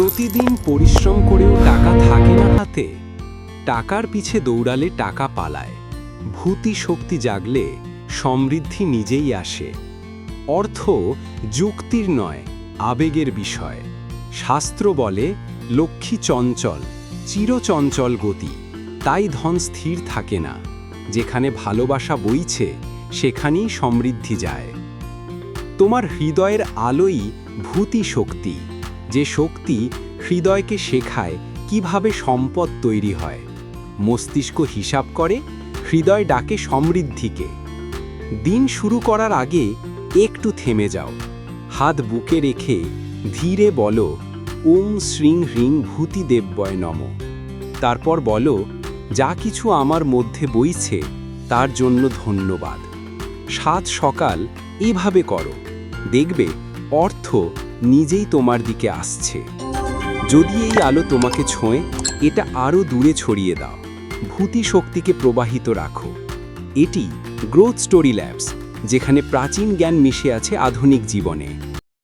প্রতিদিন পরিশ্রম করেও টাকা থাকে না হাতে, টাকার পিছে দৌড়ালে টাকা পালায়। ভূতি শক্তি জাগলে সমৃদ্ধি নিজেই আসে। অর্থ যুক্তির নয়, আবেগের বিষয়। শাস্ত্র বলে, লক্ষ্মী চঞ্চল, চিরচঞ্চল গতি। তাই ধন স্থির থাকে না। যেখানে ভালোবাসা বইছে, সেখানেই সমৃদ্ধি যায়। তোমার হৃদয়ের আলোই ভূতি শক্তি। যে শক্তি হৃদয়কে শেখায়, কীভাবে সম্পদ তৈরি হয়। মস্তিষ্ক হিসাব করে, হৃদয় ডাকে সমৃদ্ধিকে। দিন শুরু করার আগে একটু থেমে যাও। হাত বুকে রেখে ধীরে বলো, ওম শ্রীং হ্রিং ভূতি দেব্যয় নম। তারপর বলো, যা কিছু আমার মধ্যে বইছে, তার জন্য ধন্যবাদ। সাত সকাল এভাবে করো। দেখবে অর্থ নিজেই তোমার দিকে আসছে। যদি এই আলো তোমাকে ছোঁয়, এটা আরও দূরে ছড়িয়ে দাও। ভূতি শক্তিকে প্রবাহিত রাখো। এটি গ্রোথ স্টোরি ল্যাবস, যেখানে প্রাচীন জ্ঞান মিশে আছে আধুনিক জীবনে।